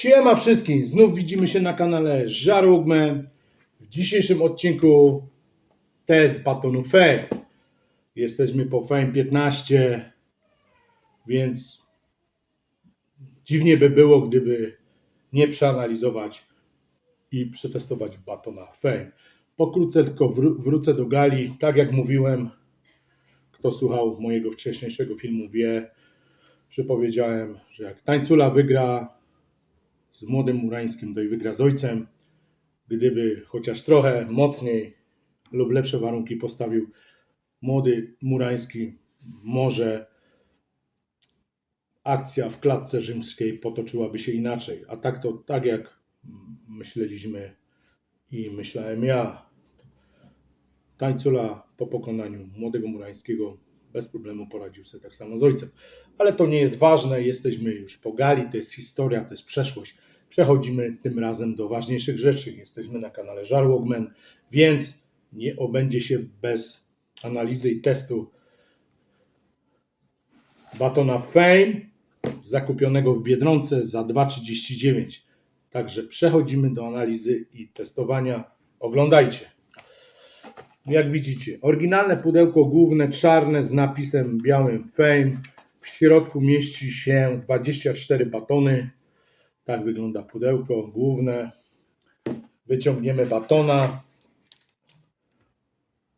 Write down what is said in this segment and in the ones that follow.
Siema wszystkim, znów widzimy się na kanale Żarłogman. W dzisiejszym odcinku test batonu Fame. Jesteśmy po Fame 15, więc dziwnie by było, gdyby nie przeanalizować i przetestować batona Fame. Pokrótce tylko wró- wrócę do gali. Tak jak mówiłem, kto słuchał mojego wcześniejszego filmu wie, że powiedziałem, że jak Tańcula wygra z młodym Murańskim, to i wygra z ojcem. Gdyby chociaż trochę mocniej lub lepsze warunki postawił młody Murański, może akcja w klatce rzymskiej potoczyłaby się inaczej. A tak to tak jak myśleliśmy i myślałem ja. Tańcula po pokonaniu młodego Murańskiego bez problemu poradził sobie tak samo z ojcem. Ale to nie jest ważne, jesteśmy już po gali, to jest historia, to jest przeszłość. Przechodzimy tym razem do ważniejszych rzeczy. Jesteśmy na kanale Żarłogman, więc nie obędzie się bez analizy i testu batona Fame zakupionego w Biedronce za 2,39. Także przechodzimy do analizy i testowania. Oglądajcie. Jak widzicie, oryginalne pudełko główne czarne z napisem białym Fame. W środku mieści się 24 batony. Tak wygląda pudełko główne. Wyciągniemy batona.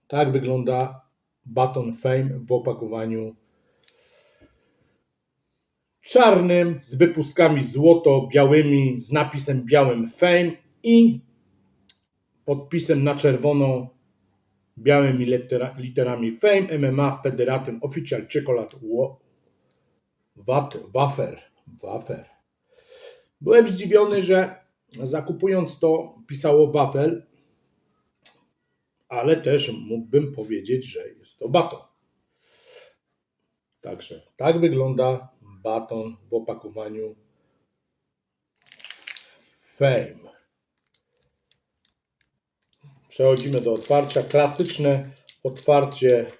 Tak wygląda baton Fame w opakowaniu czarnym z wypustkami złoto-białymi z napisem białym Fame i podpisem na czerwono białymi litera, literami Fame MMA Federatem Official Chocolate Wafer. Wafer. Byłem zdziwiony, że zakupując to pisało wafel, ale też mógłbym powiedzieć, że jest to baton. Także tak wygląda baton w opakowaniu Fame. Przechodzimy do otwarcia. Klasyczne otwarcie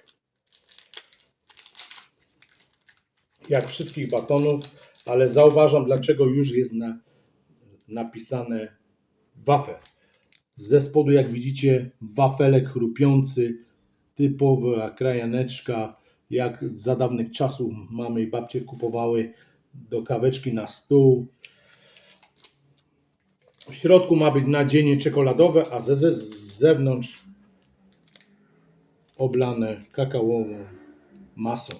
jak wszystkich batonów, ale zauważam dlaczego już jest na, napisane wafel. Ze spodu jak widzicie wafelek chrupiący, typowa krajaneczka, jak za dawnych czasów mamy i babcie kupowały do kaweczki na stół. W środku ma być nadzienie czekoladowe, a ze, z zewnątrz oblane kakaową masą.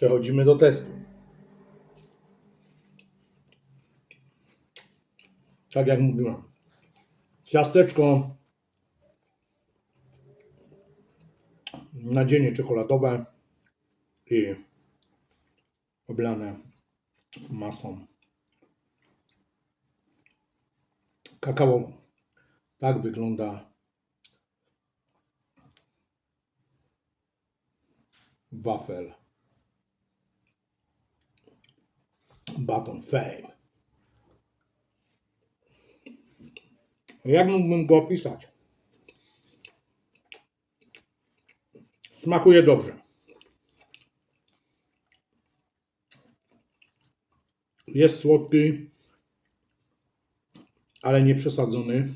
Przechodzimy do testu. Tak jak mówiłem. Ciasteczko, nadzienie czekoladowe i oblane masą kakaową. Tak wygląda wafel Baton Fame. Jak mógłbym go opisać? Smakuje dobrze. Jest słodki, ale nie przesadzony.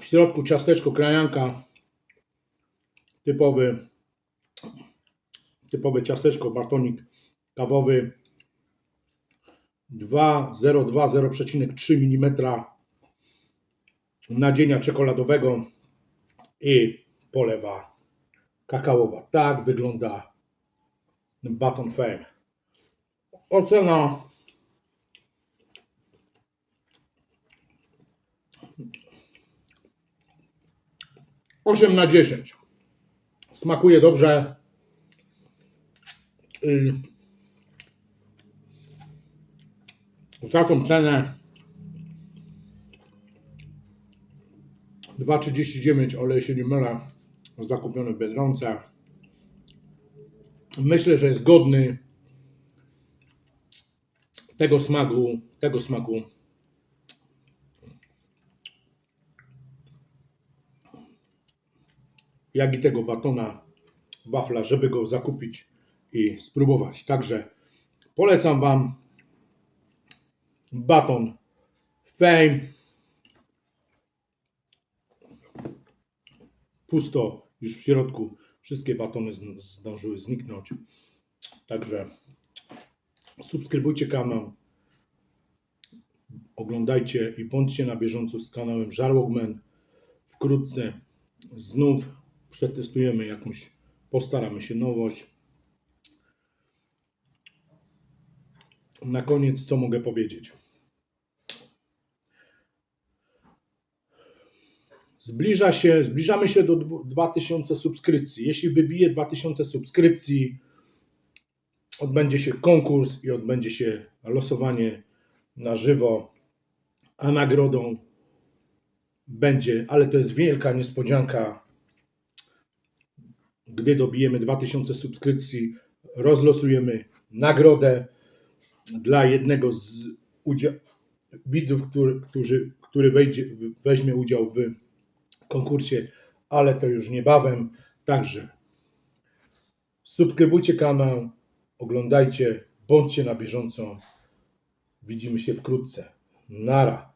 W środku ciasteczko krajanka, typowy, typowe ciasteczko, batonik kawowy 2,02-0,3 mm nadzienia czekoladowego i polewa kakaowa. Tak wygląda Baton Fame. Ocena osiem na 10. Smakuje dobrze. I za tą cenę 2,39 olej się nie mylę zakupiony w Biedronce. Myślę, że jest godny tego smaku, tego smaku jak i tego batona wafla, żeby go zakupić i spróbować. Także polecam Wam baton Fame. Pusto już w środku. Wszystkie batony zdążyły zniknąć. Także subskrybujcie kanał. Oglądajcie i bądźcie na bieżąco z kanałem Żarłogman. Wkrótce znów przetestujemy jakąś, postaramy się nowość. Na koniec, co mogę powiedzieć? Zbliża się, zbliżamy się do dwu- 2000 subskrypcji. Jeśli wybije 2000 subskrypcji, odbędzie się konkurs i odbędzie się losowanie na żywo, a nagrodą będzie, ale to jest wielka niespodzianka. Gdy dobijemy 2000 subskrypcji, rozlosujemy nagrodę dla jednego z udzia- widzów, który, którzy, który wejdzie, weźmie udział w konkursie, ale to już niebawem. Także subskrybujcie kanał, oglądajcie, bądźcie na bieżąco. Widzimy się wkrótce. Nara.